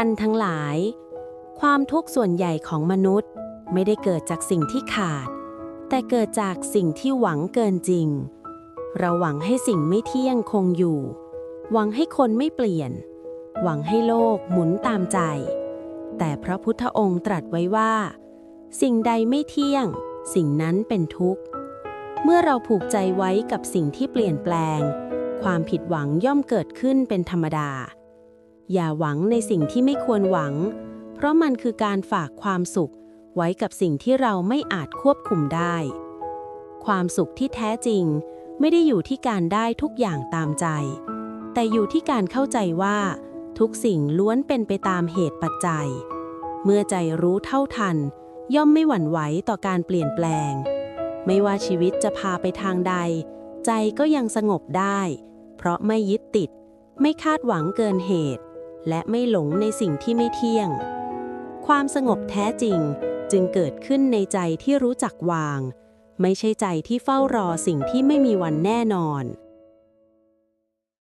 ท่านทั้งหลาย ความทุกข์ส่วนใหญ่ของมนุษย์ไม่ได้เกิดจากสิ่งที่ขาด แต่เกิดจากสิ่งที่หวังเกินจริง เราหวังให้สิ่งไม่เที่ยงคงอยู่ หวังให้คนไม่เปลี่ยน หวังให้โลกหมุนตามใจ แต่พระพุทธองค์ตรัสไว้ว่า สิ่งใดไม่เที่ยง สิ่งนั้นเป็นทุกข์ เมื่อเราผูกใจไว้กับสิ่งที่เปลี่ยนแปลง ความผิดหวังย่อมเกิดขึ้นเป็นธรรมดา อย่าหวังในสิ่งที่ไม่ควรหวัง เพราะมันคือการฝากความสุข ไว้กับสิ่งที่เราไม่อาจควบคุมได้ ความสุขที่แท้จริง ไม่ได้อยู่ที่การได้ทุกอย่างตามใจ แต่อยู่ที่การเข้าใจว่า ทุกสิ่งล้วนเป็นไปตามเหตุปัจจัย เมื่อใจรู้เท่าทัน ย่อมไม่หวั่นไหวต่อการเปลี่ยนแปลง ไม่ว่าชีวิตจะพาไปทางใด ใจก็ยังสงบได้ เพราะไม่ยึดติด ไม่คาดหวังเกินเหตุ และไม่หลงในสิ่งที่ไม่เที่ยง ความสงบแท้จริงจึงเกิดขึ้นในใจที่รู้จักวาง ไม่ใช่ใจที่เฝ้ารอสิ่งที่ไม่มีวันแน่นอน